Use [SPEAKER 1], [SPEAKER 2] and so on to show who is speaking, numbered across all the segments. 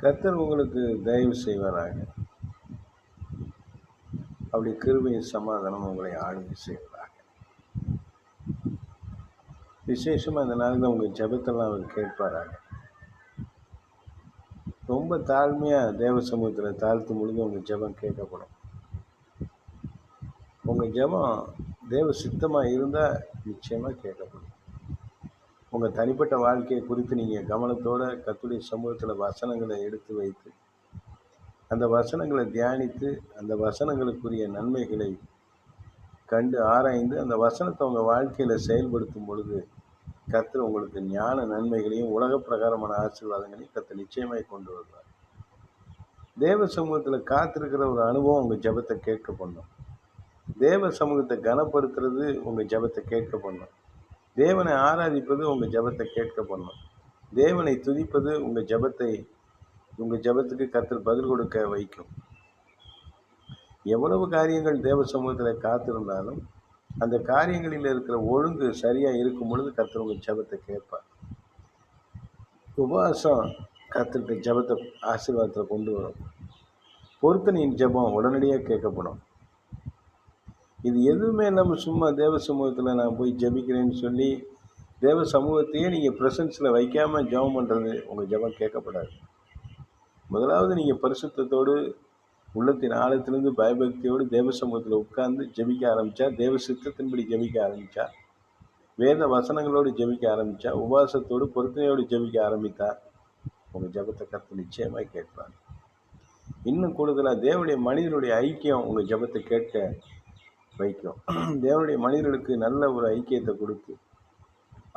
[SPEAKER 1] கர்த்தர் உங்களுக்கு தயவு செய்வாராக. அப்படி கிருபையின் சமாதானம் உங்களை ஆளுகை செய்வதாக விசேஷமாக அந்த நாளில் உங்கள் ஜெபத்தெல்லாம் அவர் கேட்பாராக. ரொம்ப தாழ்மையாக தேவ சமூகத்தில் தாழ்த்து பொழுது உங்கள் ஜெபம் கேட்கப்படும். உங்கள் ஜெபம் தேவ சித்தமாக இருந்தால் நிச்சயமாக கேட்கப்படும். உங்கள் தனிப்பட்ட வாழ்க்கையை குறித்து நீங்கள் கவனத்தோடு கத்துடைய சமூகத்தில் வசனங்களை எடுத்து வைத்து அந்த வசனங்களை தியானித்து அந்த வசனங்களுக்குரிய நன்மைகளை கண்டு ஆராய்ந்து அந்த வசனத்தை உங்கள் வாழ்க்கையில் செயல்படுத்தும் பொழுது கத்து உங்களுக்கு ஞான நன்மைகளையும் உலக பிரகாரமான ஆசீர்வாதங்களையும் கர்த்தர் நிச்சயமாய் கொண்டு வருவார். தேவ சமூகத்தில் காத்திருக்கிற ஒரு அனுபவம் உங்கள் ஜெபத்தை கேட்க பண்ணும். தேவ சமூகத்தை கனப்படுத்துறது உங்கள் ஜெபத்தை கேட்க பண்ணும். தேவனை ஆராதிப்பது உங்கள் ஜெபத்தை கேட்க பண்ணும். தேவனை துதிப்பது உங்கள் ஜெபத்தை உங்கள் ஜெபத்துக்கு கத்தர் பதில் கொடுக்க வைக்கும். எவ்வளவு காரியங்கள் தேவ சமூகத்தில் காத்திருந்தாலும் அந்த காரியங்களில் இருக்கிற ஒழுங்கு சரியாக இருக்கும் பொழுது கத்தர் உங்கள் ஜெபத்தை கேட்பார். உபவாசம் கர்த்தர்கிட்ட ஜெபத்தை ஆசீர்வாதத்தில் கொண்டு வரும். பொருத்தனையின் ஜெபம் உடனடியாக கேட்கப்படும். இது எதுவுமே இல்லாமல் சும்மா தேவ சமூகத்தில் நான் போய் ஜெபிக்கிறேன்னு சொல்லி தேவ சமூகத்தையே நீங்கள் ப்ரெசன்ஸில் வைக்காமல் ஜெபம் பண்ணுறது உங்கள் ஜெபம் கேட்கப்படாது. முதலாவது நீங்கள் பரிசுத்தத்தோடு உள்ளத்தின் ஆழத்திலிருந்து பயபக்தியோடு தேவ சமூகத்தில் உட்கார்ந்து ஜெபிக்க ஆரம்பித்தா தேவ சித்தத்தின்படி ஜெபிக்க ஆரம்பித்தா வேத வசனங்களோடு ஜெபிக்க ஆரம்பித்தா உபவாசத்தோடு பொருத்தனையோடு ஜெபிக்க ஆரம்பித்தா உங்கள் ஜெபத்தை கற்று நிச்சயமாக கேட்பாங்க இன்னும் கூடுதலாக தேவனுடைய மனிதனுடைய ஐக்கியம் உங்கள் ஜெபத்தை கேட்க வைக்கும். தேவனுடைய மனிதர்களுக்கு நல்ல ஒரு ஐக்கியத்தை கொடுத்து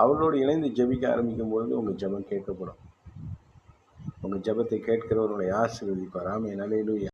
[SPEAKER 1] அவர்களோடு இணைந்து ஜெபிக்க ஆரம்பிக்கும் பொழுது உங்கள் ஜெபம் கேட்கப்படும். உங்கள் ஜெபத்தை கேட்கிறவர்களை ஆசீர்வதிப்பார். ஆமே நலையிலும்